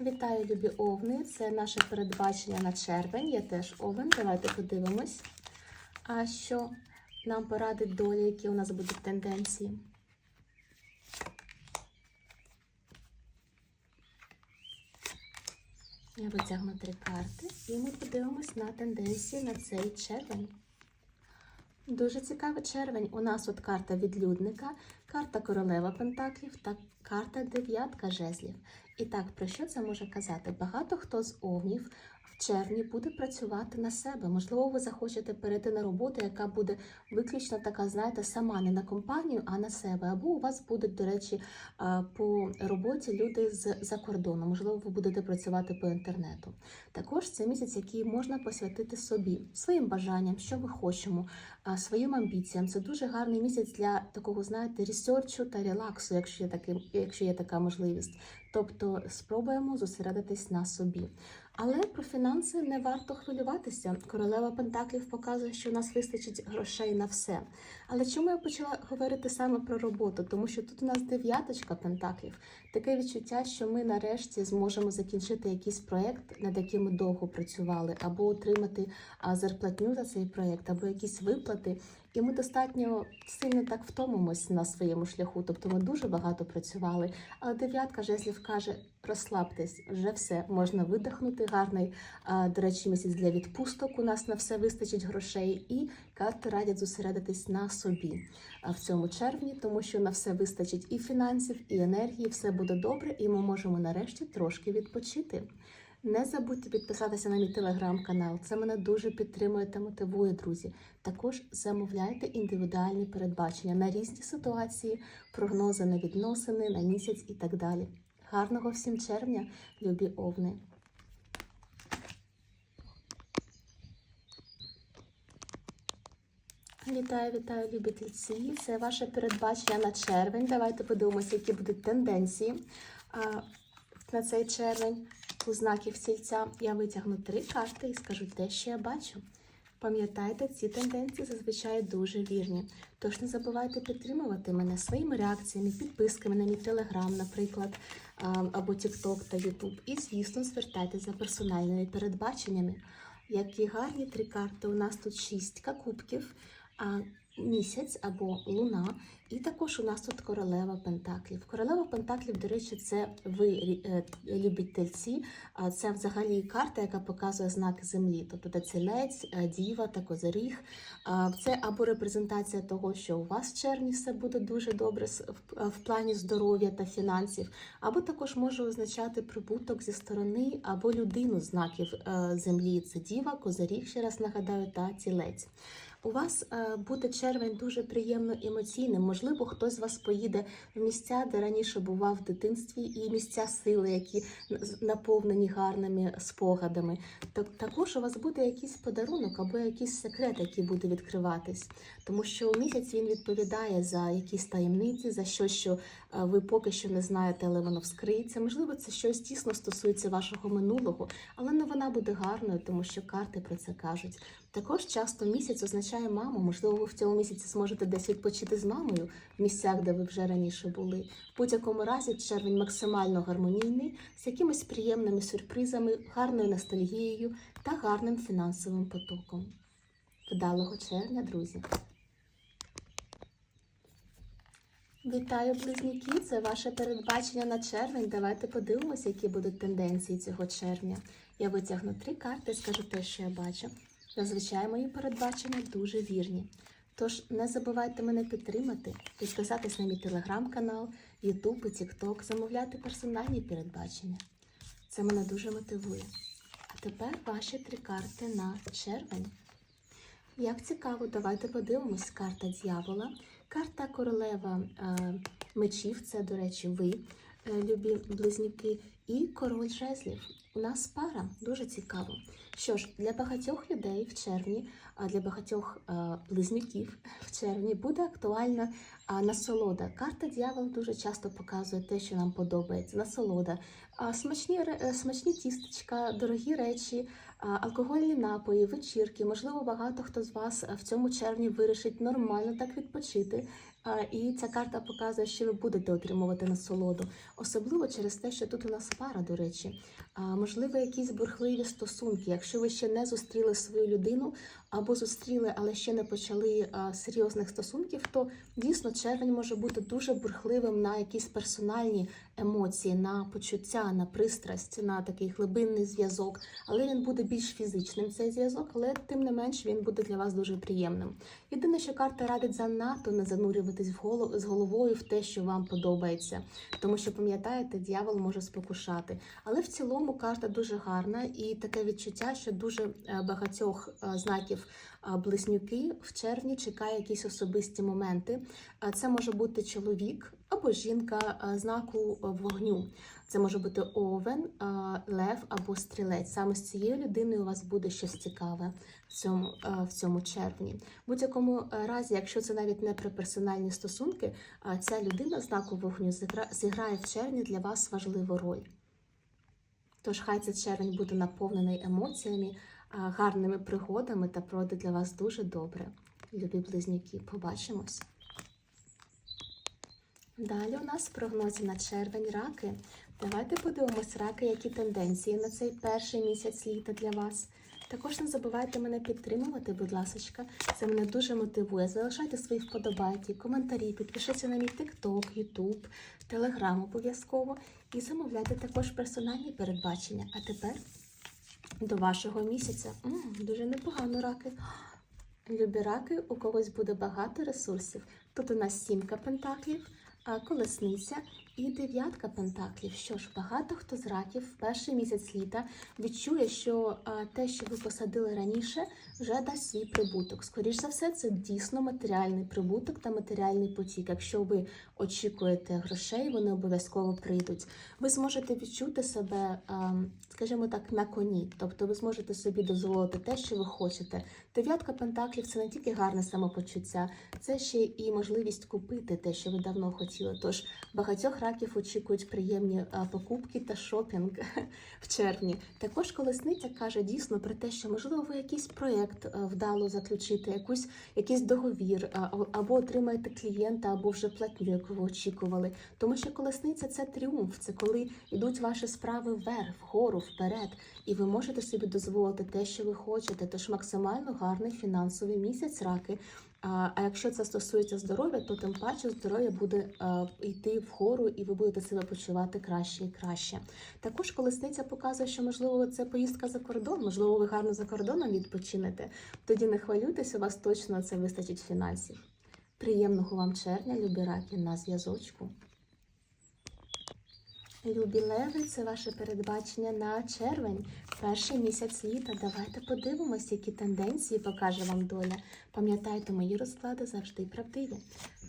Вітаю, любі овни! Це наше передбачення на червень. Я теж овен. Давайте подивимось, а що нам порадить доля, які у нас будуть тенденції. Я витягну три карти і ми подивимось на тенденції на цей червень. Дуже цікавий червень. У нас от карта відлюдника, карта королева пентаклів та карта дев'ятка жезлів. І так, про що це може казати? Багато хто з овнів червні буде працювати на себе. Можливо, ви захочете перейти на роботу, яка буде виключно така, знаєте, сама не на компанію, а на себе. Або у вас будуть, до речі, по роботі люди з-за кордону. Можливо, ви будете працювати по інтернету. Також це місяць, який можна посвятити собі, своїм бажанням, що ми хочемо, своїм амбіціям. Це дуже гарний місяць для такого, знаєте, ресерчу та релаксу, якщо є таким, якщо є така можливість. Тобто спробуємо зосередитись на собі. Але про фінанси не варто хвилюватися. Королева Пентаклів показує, що у нас вистачить грошей на все. Але чому я почала говорити саме про роботу? Тому що тут у нас дев'яточка пентаклів. Таке відчуття, що ми нарешті зможемо закінчити якийсь проєкт, над яким ми довго працювали, або отримати зарплатню за цей проєкт, або якісь виплати. І ми достатньо сильно так втомимось на своєму шляху. Тобто ми дуже багато працювали. Але дев'ятка жезлів каже: розслабтесь, вже все можна видихнути. Гарний, до речі, місяць для відпусток. У нас на все вистачить грошей, і карти радять зосередитись на собі в цьому червні, тому що на все вистачить і фінансів, і енергії. Все буде добре, і ми можемо нарешті трошки відпочити. Не забудьте підписатися на мій телеграм-канал. Це мене дуже підтримує та мотивує, друзі. Також замовляйте індивідуальні передбачення на різні ситуації, прогнози на відносини, на місяць і так далі. Гарного всім червня, любі овни! Вітаю, вітаю, любі тельці. Це ваше передбачення на червень. Давайте подивимося, які будуть тенденції на цей червень у знаків тільця. Я витягну три карти і скажу те, що я бачу. Пам'ятайте, ці тенденції зазвичай дуже вірні. Тож не забувайте підтримувати мене своїми реакціями, підписками на мій телеграм, наприклад, або TikTok та YouTube. І, звісно, звертайтеся за персональними передбаченнями. Які гарні три карти. У нас тут шістка кубків, місяць або луна. І також у нас тут королева Пентаклів. Королева Пентаклів, до речі, це ви е, любі тельці. А це взагалі карта, яка показує знаки землі. Тобто це телець, е, діва та козиріг. Це або репрезентація того, що у вас в червні все буде дуже добре в, в плані здоров'я та фінансів, або також може означати прибуток зі сторони або людину знаків е, землі. Це діва, козиріг, ще раз нагадаю, та тілець. У вас е, буде червень дуже приємно емоційним. Можливо, хтось з вас поїде в місця, де раніше бував в дитинстві, і місця сили, які наповнені гарними спогадами. Так, також у вас буде якийсь подарунок або якийсь секрет, який буде відкриватись. Тому що місяць він відповідає за якісь таємниці, за щось, що е, ви поки що не знаєте, але воно вскриється. Можливо, це щось тісно стосується вашого минулого, але новина буде гарною, тому що карти про це кажуть. Також часто місяць означає маму. Можливо, ви в цьому місяці зможете десь відпочити з мамою в місцях, де ви вже раніше були. В будь-якому разі червень максимально гармонійний, з якимись приємними сюрпризами, гарною ностальгією та гарним фінансовим потоком. Вдалого червня, друзі! Вітаю, близнюки! Це ваше передбачення на червень. Давайте подивимося, які будуть тенденції цього червня. Я витягну три карти скажу те, що я бачу. Зазвичай мої передбачення дуже вірні. Тож не забувайте мене підтримати, підписатись на мій телеграм-канал, Ютуб і Тікток, замовляти персональні передбачення. Це мене дуже мотивує. А тепер ваші три карти на червень. Як цікаво, давайте подивимось. Карта дьявола, карта королева е, мечів, це, до речі, ви, е, любі близнюки, і король жезлів. У нас пара дуже цікаво. Що ж, для багатьох людей в червні, а для багатьох е, близнюків в червні буде актуальна насолода. Карта дьявол дуже часто показує те, що нам подобається. Насолода, смачні, е, смачні тістечка, дорогі речі, алкогольні напої, вечірки. Можливо, багато хто з вас в цьому червні вирішить нормально так відпочити. І ця карта показує, що ви будете отримувати насолоду, особливо через те, що тут у нас пара, до речі. Можливо, якісь бурхливі стосунки. Якщо ви ще не зустріли свою людину або зустріли, але ще не почали серйозних стосунків, то дійсно червень може бути дуже бурхливим на якісь персональні емоції, на почуття, на пристрасть, на такий глибинний зв'язок. Але він буде більш фізичним цей зв'язок, але тим не менш він буде для вас дуже приємним. Єдине, що карта радить занадто не занурюватись в голову з головою в те, що вам подобається, тому що пам'ятаєте, дьявол може спокушати. Але в цілому карта дуже гарна і таке відчуття, що дуже е, багатьох е, знаків е, близнюки в червні чекає якісь особисті моменти. Це може бути чоловік або жінка знаку вогню. Це може бути овен, лев або стрілець. Саме з цією людиною у вас буде щось цікаве в цьому, в цьому червні. В будь-якому разі, якщо це навіть не про персональні стосунки, ця людина знаку вогню зіграє в червні для вас важливу роль. Тож хай цей червень буде наповнений емоціями, гарними пригодами та пройде для вас дуже добре. Любі близнюки, побачимось. Далі у нас в прогнозі на червень раки. Давайте подивимось раки, які тенденції на цей перший місяць літа для вас. Також не забувайте мене підтримувати, будь ласка. Це мене дуже мотивує. Залишайте свої вподобайки, коментарі, підпишіться на мій TikTok, YouTube, Telegram обов'язково і замовляйте також персональні передбачення. А тепер до вашого місяця. М, дуже непогано раки. Любі раки, у когось буде багато ресурсів. Тут у нас сімка пентаклів, колесниця і дев'ятка пентаклів. Що ж, багато хто з раків в перший місяць літа відчує, що те, що ви посадили раніше, вже дасть свій прибуток. Скоріш за все, це дійсно матеріальний прибуток та матеріальний потік. Якщо ви очікуєте грошей, вони обов'язково прийдуть. Ви зможете відчути себе, скажімо так, на коні, тобто ви зможете собі дозволити те, що ви хочете. Дев'ятка пентаклів це не тільки гарне самопочуття, це ще і можливість купити те, що ви давно хотіли. Тож багатьох раків очікують приємні покупки та шопінг в червні. Також колесниця каже дійсно про те, що можливо ви якийсь проєкт вдало заключити, якусь якийсь договір, а- або отримаєте клієнта, або вже платню, яку ви очікували. Тому що колесниця це тріумф, це коли йдуть ваші справи вверх, вгору, вперед, і ви можете собі дозволити те, що ви хочете. Тож максимально гарний фінансовий місяць раки. А, якщо це стосується здоров'я, то тим паче здоров'я буде а, йти вгору, і ви будете себе почувати краще і краще. Також колесниця показує, що можливо це поїздка за кордон, можливо, ви гарно за кордоном відпочинете. Тоді не хвилюйтесь, у вас точно це вистачить фінансів. Приємного вам червня, любі раки, на зв'язочку. Любі леви, це ваше передбачення на червень, перший місяць літа. Давайте подивимось, які тенденції покаже вам доля. Пам'ятайте, мої розклади завжди правдиві.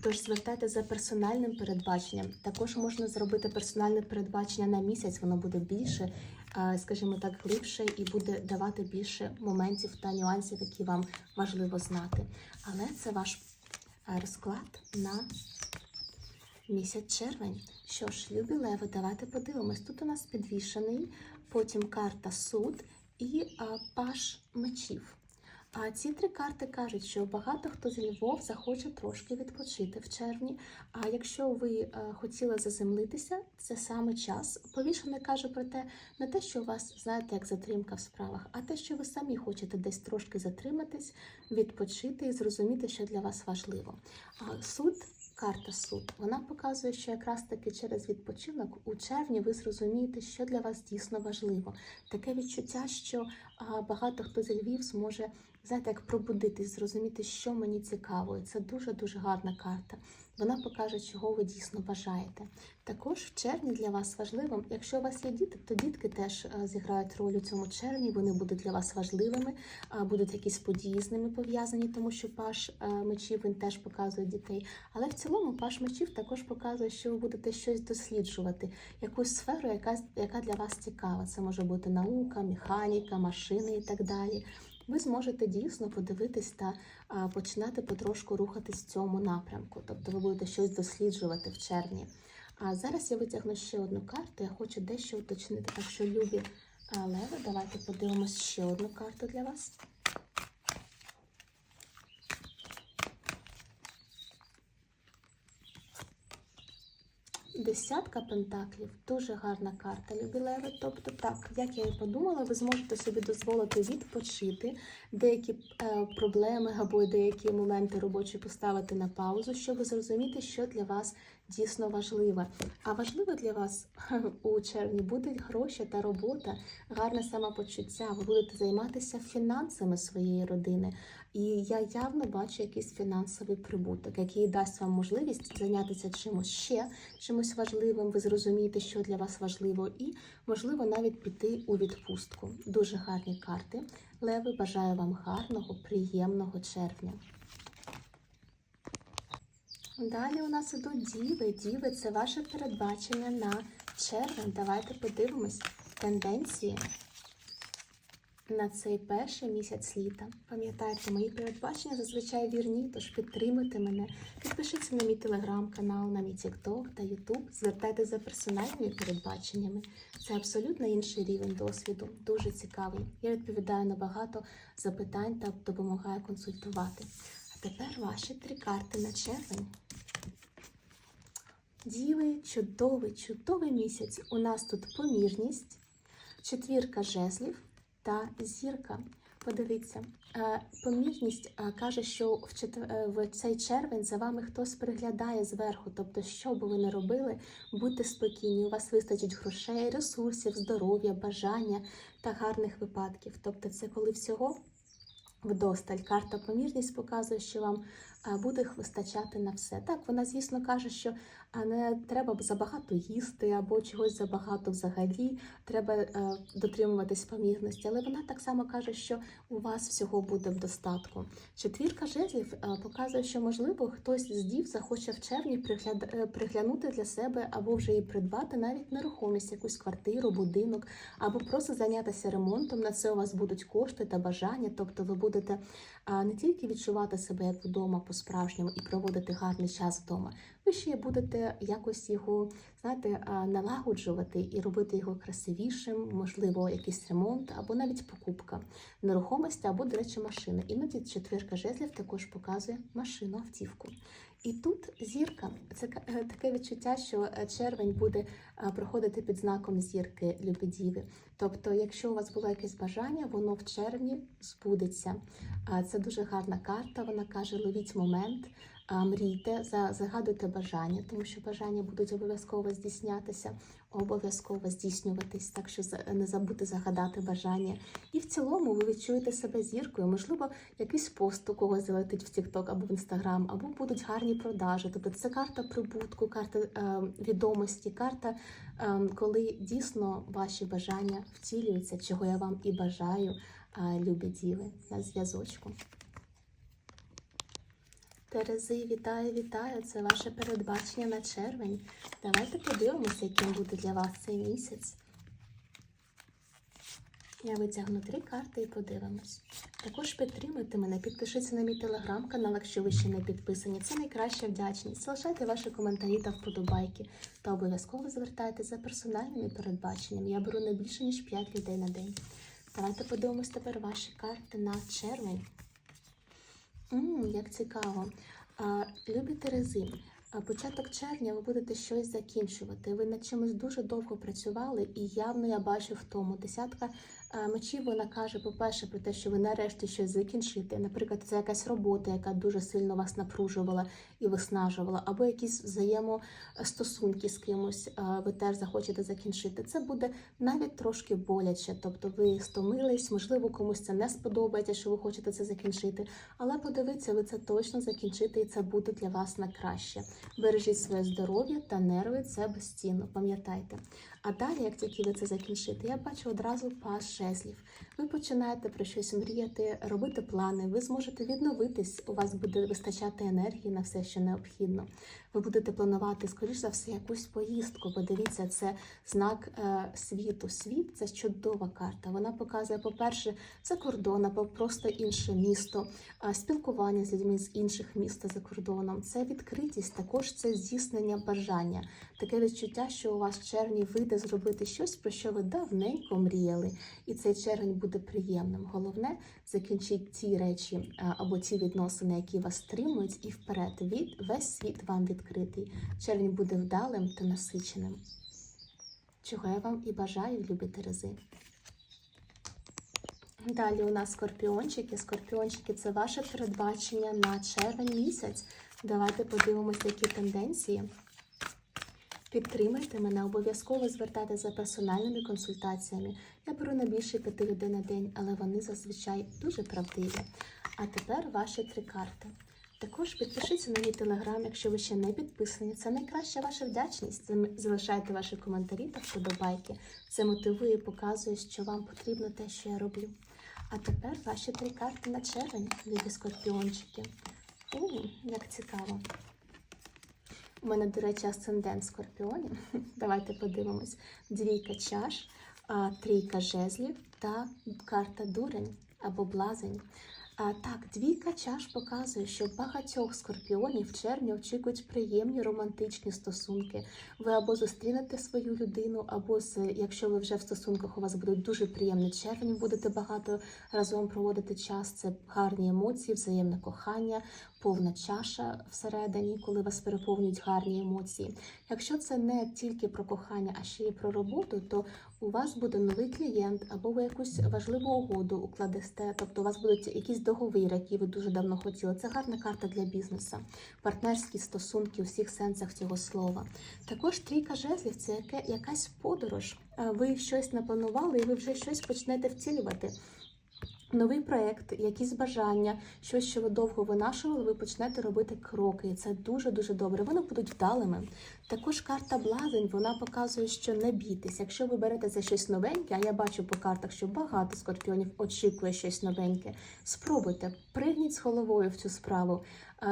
Тож звертайте за персональним передбаченням. Також можна зробити персональне передбачення на місяць, воно буде більше, скажімо так, глибше і буде давати більше моментів та нюансів, які вам важливо знати. Але це ваш розклад на місяць червень. Що ж, любі леви, давайте подивимось. Тут у нас підвішений, потім карта суд і а, паш мечів. А ці три карти кажуть, що багато хто з Львов захоче трошки відпочити в червні. А якщо ви е, хотіли заземлитися, це саме час. Повішене каже про те, не те, що у вас знаєте, як затримка в справах, а те, що ви самі хочете десь трошки затриматись, відпочити і зрозуміти, що для вас важливо. А суд. Карта суд вона показує, що якраз таки через відпочинок у червні ви зрозумієте, що для вас дійсно важливо. Таке відчуття, що багато хто зі Львів зможе знаєте, як пробудитись, зрозуміти, що мені цікаво. І це дуже дуже гарна карта. Вона покаже, чого ви дійсно бажаєте. Також в червні для вас важливим, якщо у вас є діти, то дітки теж е, зіграють роль у цьому червні. Вони будуть для вас важливими, будуть якісь події з ними пов'язані, тому що паш е, мечів він теж показує дітей. Але в цілому паш мечів також показує, що ви будете щось досліджувати, якусь сферу, яка, яка для вас цікава. Це може бути наука, механіка, машини і так далі. Ви зможете дійсно подивитись та починати потрошку рухатись в цьому напрямку. Тобто ви будете щось досліджувати в червні. А зараз я витягну ще одну карту. Я хочу дещо уточнити. Так що, любі леви, давайте подивимось ще одну карту для вас. Десятка пентаклів дуже гарна карта юбілеви. Тобто, так, як я і подумала, ви зможете собі дозволити відпочити, деякі е, проблеми або деякі моменти робочі поставити на паузу, щоб зрозуміти, що для вас дійсно важливе. А важливо для вас у червні будуть гроші та робота, гарне самопочуття. Ви будете займатися фінансами своєї родини. І я явно бачу якийсь фінансовий прибуток, який дасть вам можливість зайнятися чимось ще, чимось важливим. Ви зрозумієте, що для вас важливо, і можливо навіть піти у відпустку. Дуже гарні карти. Леви, бажаю вам гарного, приємного червня. Далі у нас ідуть діви. Діви це ваше передбачення на червень. Давайте подивимось тенденції на цей перший місяць літа. Пам'ятайте, мої передбачення зазвичай вірні, тож підтримуйте мене, підпишіться на мій телеграм-канал, на мій TikTok та YouTube. Звертайтеся за персональними передбаченнями. Це абсолютно інший рівень досвіду, дуже цікавий. Я відповідаю на багато запитань та допомагаю консультувати. А тепер ваші три карти на червень. Діви, чудовий, чудовий місяць. У нас тут помірність, четвірка жезлів та зірка. Подивіться, е, помірність е, каже, що в е, в цей червень за вами хтось приглядає зверху. Тобто, що би ви не робили, будьте спокійні. У вас вистачить грошей, ресурсів, здоров'я, бажання та гарних випадків. Тобто, це коли всього вдосталь. Карта помірність показує, що вам буде їх вистачати на все. Так, вона, звісно, каже, що не треба забагато їсти або чогось забагато взагалі. Треба е, дотримуватись помірності, але вона так само каже, що у вас всього буде в достатку. Четвірка жезлів е, показує, що можливо хтось з дів захоче в червні пригляд... е, приглянути для себе або вже і придбати навіть нерухомість, якусь квартиру, будинок, або просто зайнятися ремонтом. На це у вас будуть кошти та бажання. Тобто, ви будете не тільки відчувати себе як вдома по-справжньому і проводити гарний час вдома, ви ще будете якось його знаєте, налагоджувати і робити його красивішим, можливо, якийсь ремонт або навіть покупка нерухомості або, до речі, машини. Іноді четвірка жезлів також показує машину, автівку. І тут зірка це е, таке відчуття, що е, червень буде е, проходити під знаком зірки Любедіви. Тобто, якщо у вас було якесь бажання, воно в червні збудеться. Це дуже гарна карта. Вона каже: ловіть момент, мрійте, за- загадуйте бажання, тому що бажання будуть обов'язково здійснятися, обов'язково здійснюватись, так що не забудьте загадати бажання. І в цілому ви відчуєте себе зіркою. Можливо, якийсь пост у когось залетить в TikTok або в Instagram, або будуть гарні продажі. Тобто це карта прибутку, карта е, відомості, карта, е, коли дійсно ваші бажання втілюються, чого я вам і бажаю, е, любі діви, на зв'язочку. Терези, вітаю, вітаю! Це ваше передбачення на червень. Давайте подивимося, яким буде для вас цей місяць. Я витягну три карти і подивимось. Також підтримуйте мене, підпишіться на мій телеграм-канал, якщо ви ще не підписані. Це найкраща вдячність. Залишайте ваші коментарі та вподобайки. Та обов'язково звертайтеся за персональними передбаченнями. Я беру не більше, ніж 5 людей на день. Давайте подивимось тепер ваші карти на червень. М, як цікаво. Любі а, початок червня ви будете щось закінчувати. Ви над чимось дуже довго працювали, і явно я бачу в тому. Десятка а, мечів вона каже, по-перше, про те, що ви нарешті щось закінчите. Наприклад, це якась робота, яка дуже сильно вас напружувала і виснажувала, або якісь взаємостосунки з кимось ви теж захочете закінчити. Це буде навіть трошки боляче. Тобто ви стомились, можливо, комусь це не сподобається, що ви хочете це закінчити. Але подивіться, ви це точно закінчите, і це буде для вас на краще. Бережіть своє здоров'я та нерви, це безцінно, пам'ятайте. А далі, як тільки ви це закінчите, я бачу одразу пас жезлів. Ви починаєте про щось мріяти, робити плани, ви зможете відновитись, у вас буде вистачати енергії на все, що необхідно. Ви будете планувати, скоріш за все, якусь поїздку. Бо дивіться, це знак е, світу. Світ це чудова карта. Вона показує, по-перше, за кордон, або просто інше місто, а, спілкування з людьми з інших міст за кордоном. Це відкритість, також це здійснення бажання. Таке відчуття, що у вас в червні вийде зробити щось, про що ви давненько мріяли. І цей червень буде приємним. Головне закінчіть ті речі або ті відносини, які вас стримують, і вперед від весь світ вам відкритий. Червень буде вдалим та насиченим. Чого я вам і бажаю, любі Терези. Далі у нас скорпіончики. Скорпіончики це ваше передбачення на червень місяць. Давайте подивимося, які тенденції. Підтримайте мене, обов'язково звертайтеся за персональними консультаціями. Я беру не більше п'яти людей на день, але вони зазвичай дуже правдиві. А тепер ваші три карти. Також підпишіться на мій телеграм, якщо ви ще не підписані. Це найкраща ваша вдячність. Залишайте ваші коментарі та вподобайки. Це мотивує і показує, що вам потрібно те, що я роблю. А тепер ваші три карти на червень, любі скорпіончики. У, як цікаво. У мене, до речі, асцендент скорпіонів. Давайте подивимось. Двійка чаш, трійка жезлів та карта дурень або блазень. А, так, двійка чаш показує, що багатьох скорпіонів в червні очікують приємні романтичні стосунки. Ви або зустрінете свою людину, або якщо ви вже в стосунках, у вас буде дуже приємний червень, будете багато разом проводити час. Це гарні емоції, взаємне кохання, повна чаша всередині, коли вас переповнюють гарні емоції. Якщо це не тільки про кохання, а ще й про роботу, то у вас буде новий клієнт, або ви якусь важливу угоду укладесте, тобто у вас будуть якісь договір, які ви дуже давно хотіли. Це гарна карта для бізнесу, партнерські стосунки у всіх сенсах цього слова. Також трійка жезлів це якась подорож. Ви щось напланували, і ви вже щось почнете втілювати. Новий проєкт, якісь бажання, щось, що ви довго винашували, ви почнете робити кроки. І це дуже-дуже добре. Вони будуть вдалими. Також карта блазень, вона показує, що не бійтесь. Якщо ви берете за щось новеньке, а я бачу по картах, що багато скорпіонів очікує щось новеньке. Спробуйте, пригніть з головою в цю справу.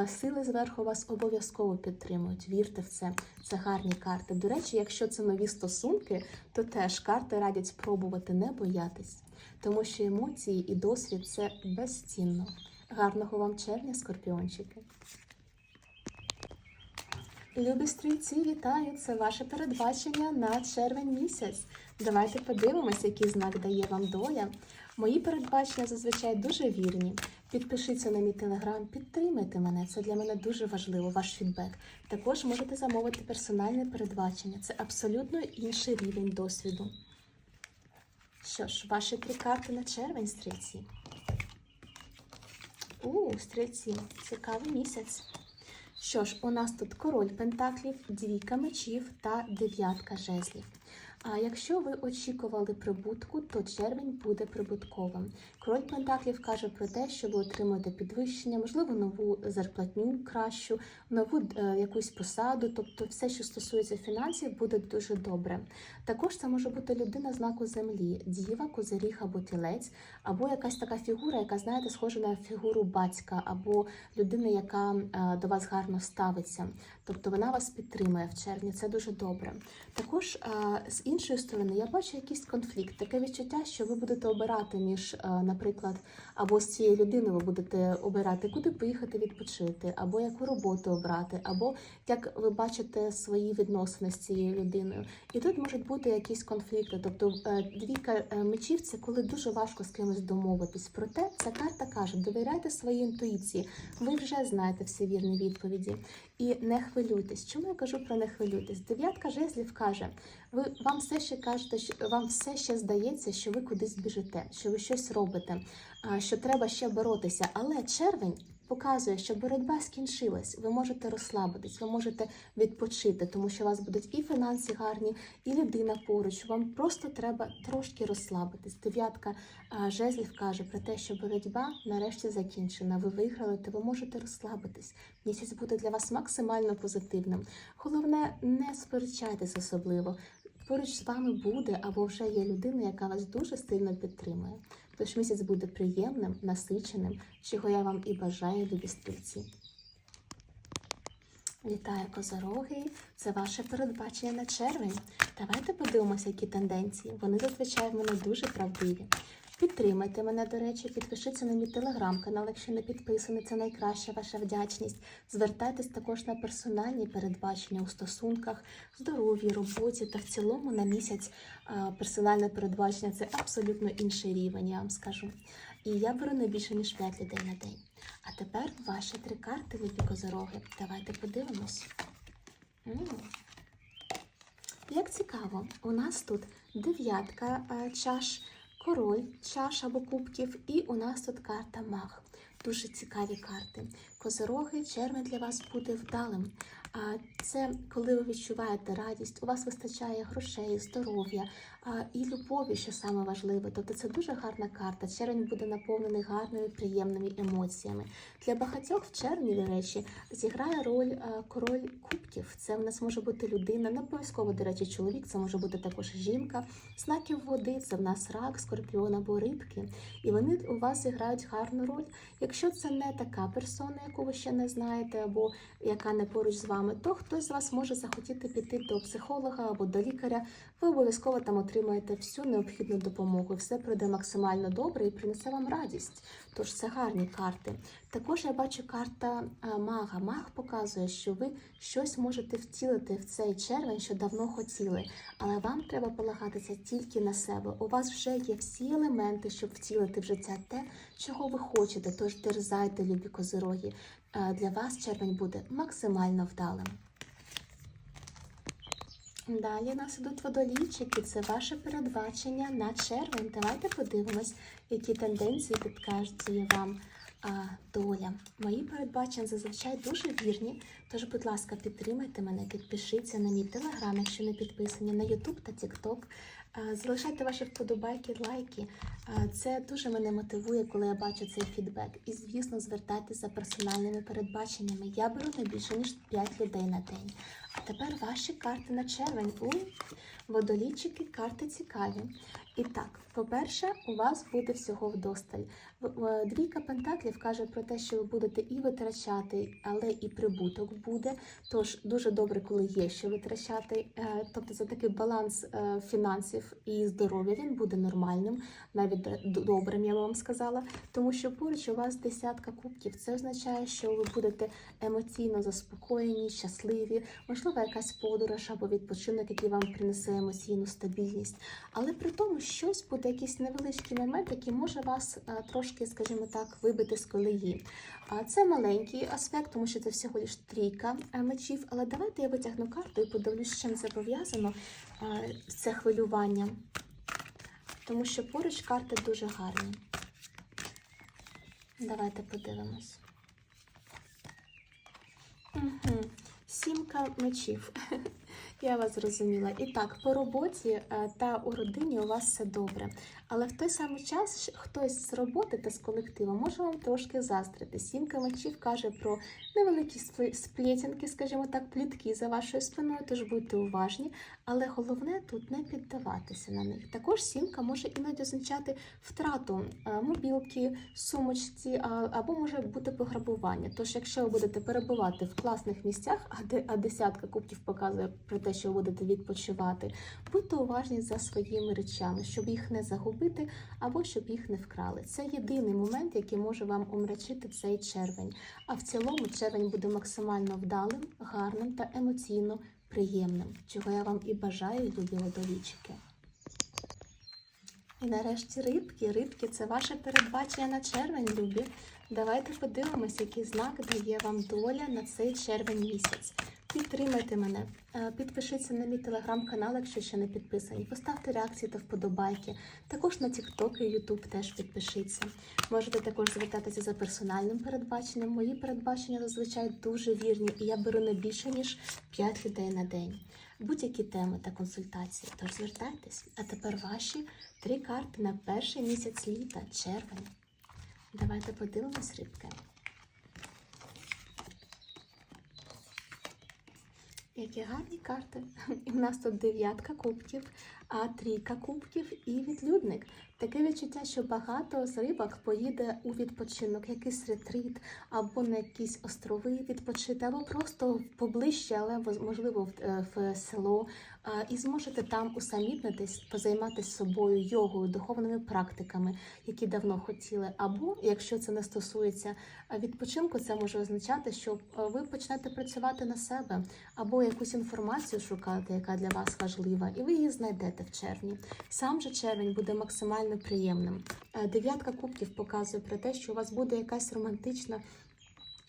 Сили зверху вас обов'язково підтримують. Вірте в це. Це гарні карти. До речі, якщо це нові стосунки, то теж карти радять спробувати не боятись, тому що емоції і досвід це безцінно. Гарного вам червня, скорпіончики! Любі стрільці, вітаю! Це ваше передбачення на червень місяць. Давайте подивимось, який знак дає вам доля. Мої передбачення зазвичай дуже вірні. Підпишіться на мій телеграм, підтримайте мене. Це для мене дуже важливо, ваш фідбек. Також можете замовити персональне передбачення. Це абсолютно інший рівень досвіду. Що ж, ваші три карти на червень, стрільці. У, стрільці, цікавий місяць. Що ж, у нас тут король пентаклів, двійка мечів та дев'ятка жезлів. А якщо ви очікували прибутку, то червень буде прибутковим. Король пентаклів каже про те, що ви отримуєте підвищення, можливо, нову зарплатню кращу, нову е, якусь посаду, тобто все, що стосується фінансів, буде дуже добре. Також це може бути людина знаку землі, діва, козиріг або тілець, або якась така фігура, яка, знаєте, схожа на фігуру батька, або людина, яка е, до вас гарно ставиться. Тобто вона вас підтримує в червні, це дуже добре. Також е, з іншої сторони, я бачу якийсь конфлікт, таке відчуття, що ви будете обирати між, е, наприклад, або з цією людиною ви будете обирати, куди поїхати відпочити, або яку роботу обрати, або як ви бачите свої відносини з цією людиною. І тут можуть бути якісь конфлікти. Тобто е, двійка мечів це коли дуже важко з кимось домовитись. Проте ця карта каже: довіряйте своїй інтуїції. Ви вже знаєте всі вірні відповіді. І не хвилюйтесь. Чому я кажу про не хвилюйтесь? Дев'ятка жезлів каже: ви вам все ще кажете, що вам все ще здається, що ви кудись біжите, що ви щось робите, що треба ще боротися. Але червень показує, що боротьба скінчилась. Ви можете розслабитись, ви можете відпочити, тому що у вас будуть і фінанси гарні, і людина поруч. Вам просто треба трошки розслабитись. Дев'ятка жезлів каже про те, що боротьба нарешті закінчена. Ви виграли, то ви можете розслабитись. Місяць буде для вас максимально позитивним. Головне, не сперечайтесь особливо. Поруч з вами буде або вже є людина, яка вас дуже сильно підтримує. Тож місяць буде приємним, насиченим, чого я вам і бажаю, любі стрільці. Вітаю козороги! Це ваше передбачення на червень. давайте подивимося, які тенденції. Вони зазвичай в мене дуже правдиві. Підтримайте мене, до речі, підпишіться на мій телеграм-канал, якщо не підписаний, це найкраща ваша вдячність. Звертайтесь також на персональні передбачення у стосунках, здоров'ї, роботі та в цілому на місяць персональне передбачення це абсолютно інший рівень, я вам скажу. І я беру не більше ніж 5 людей на день. А тепер ваші три карти любі козороги. Давайте подивимось. Як цікаво, у нас тут дев'ятка чаш, король чаша або кубків, і у нас тут карта маг. Дуже цікаві карти. Козороги, червень для вас буде вдалим. Це коли ви відчуваєте радість, у вас вистачає грошей, здоров'я і любові, що саме важливе. Тобто це дуже гарна карта. Червень буде наповнений гарними, приємними емоціями. Для багатьох в червні, до речі, зіграє роль король кубків. Це в нас може бути людина, не обов'язково, до речі, чоловік, це може бути також жінка. Знаків води це в нас рак, скорпіон або рибки. І вони у вас зіграють гарну роль. Якщо це не така персона, яку ви ще не знаєте, або яка не поруч з вами, то хтось з вас може захотіти піти до психолога або до лікаря. Ви обов'язково там отримаєте всю необхідну допомогу. Все пройде максимально добре і принесе вам радість. Тож це гарні карти. Також я бачу карта мага. Маг показує, що ви щось можете втілити в цей червень, що давно хотіли. Але вам треба полагатися тільки на себе. У вас вже є всі елементи, щоб втілити в життя те, чого ви хочете. Тож дерзайте, любі козироги. Для вас червень буде максимально вдалим. Далі у нас ідуть водолійчики. Це ваше передбачення на червень. Давайте подивимось, які тенденції підказує вам а, доля. Мої передбачення зазвичай дуже вірні. Тож, будь ласка, підтримайте мене, підпишіться на мій телеграм, якщо не підписані, на Ютуб та Тікток. Залишайте ваші вподобайки, лайки. Це дуже мене мотивує, коли я бачу цей фідбек. І, звісно, звертайтеся за персональними передбаченнями. Я беру не більше ніж 5 людей на день. Тепер ваші карти на червень. У водолійчики карти цікаві. І так, по-перше, у вас буде всього вдосталь. Двійка пентаклів каже про те, що ви будете і витрачати, але і прибуток буде. Тож дуже добре, коли є що витрачати. Е, Тобто це такий баланс е, фінансів і здоров'я. Він буде нормальним, навіть добрим, я би вам сказала. Тому що поруч у вас десятка кубків. Це означає, що ви будете емоційно заспокоєні, щасливі, можливо, якась подорож або відпочинок, який вам принесе емоційну стабільність. Але при тому щось буде якийсь невеличкий момент, який може вас е, трошки, скажімо так, вибити з колеї. Це маленький аспект, тому що це всього лиш трійка е, мечів. Але давайте я витягну карту і подивлюсь, з чим це пов'язано е, це хвилювання. Тому що поруч карти дуже гарні. Давайте подивимось. Угу. Сімка мечів. Я вас зрозуміла. І так, по роботі е, та у родині у вас все добре. Але в той самий час хтось з роботи та з колективу може вам трошки заздрити. Сімка мечів каже про невеликі сплетінки, скажімо так, плітки за вашою спиною, тож будьте уважні. Але головне тут не піддаватися на них. Також сімка може іноді означати втрату е, мобілки, сумочці або може бути пограбування. Тож, якщо ви будете перебувати в класних місцях, а, де, десятка кубків показує про те, що будете відпочивати, будьте уважні за своїми речами, щоб їх не загубити або щоб їх не вкрали. Це єдиний момент, який може вам омрачити цей червень. А в цілому червень буде максимально вдалим, гарним та емоційно приємним, чого я вам і бажаю, любі водолічики. І нарешті рибки. Рибки це ваше передбачення на червень, любі. Давайте подивимось, який знак дає вам доля на цей червень місяць. Підтримайте мене, е, підпишіться на мій телеграм-канал, якщо ще не підписані. Поставте реакції та вподобайки. Також на TikTok і YouTube теж підпишіться. Можете також звертатися за персональним передбаченням. Мої передбачення зазвичай дуже вірні, і я беру не більше ніж 5 людей на день. Будь-які теми та консультації. Тож звертайтесь. А тепер ваші три карти на перший місяць літа, червень. Давайте подивимось рибки. Які гарні карти. І в нас тут дев'ятка кубків, а трійка кубків і відлюдник. Таке відчуття, що багато з рибок поїде у відпочинок, якийсь ретрит, або на якісь острови відпочити, або просто поближче, але можливо в, е, село а, і зможете там усамітнитись, позайматися собою, йогою, духовними практиками, які давно хотіли. Або якщо це не стосується відпочинку, це може означати, що ви почнете працювати на себе або якусь інформацію шукати, яка для вас важлива, і ви її знайдете в червні. Сам же червень буде максимально приємним. Е, Дев'ятка кубків показує про те, що у вас буде якась романтична.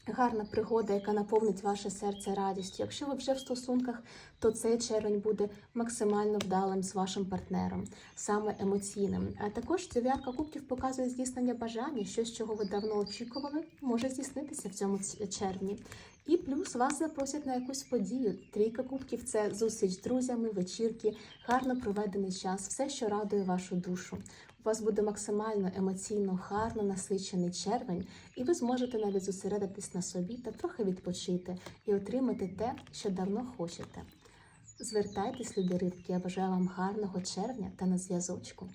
Гарна пригода, яка наповнить ваше серце радістю. Якщо ви вже в стосунках, то цей червень буде максимально вдалим з вашим партнером, саме емоційним. А також дев'ятка кубків показує здійснення бажання, щось, чого ви давно очікували, може здійснитися в цьому червні. І плюс вас запросять на якусь подію. Трійка кубків це зустріч з друзями, вечірки, гарно проведений час, все, що радує вашу душу. Вас буде максимально емоційно гарно насичений червень, і ви зможете навіть зосередитись на собі та трохи відпочити і отримати те, що давно хочете. Звертайтесь, люди рибки, я бажаю вам гарного червня та на зв'язочку.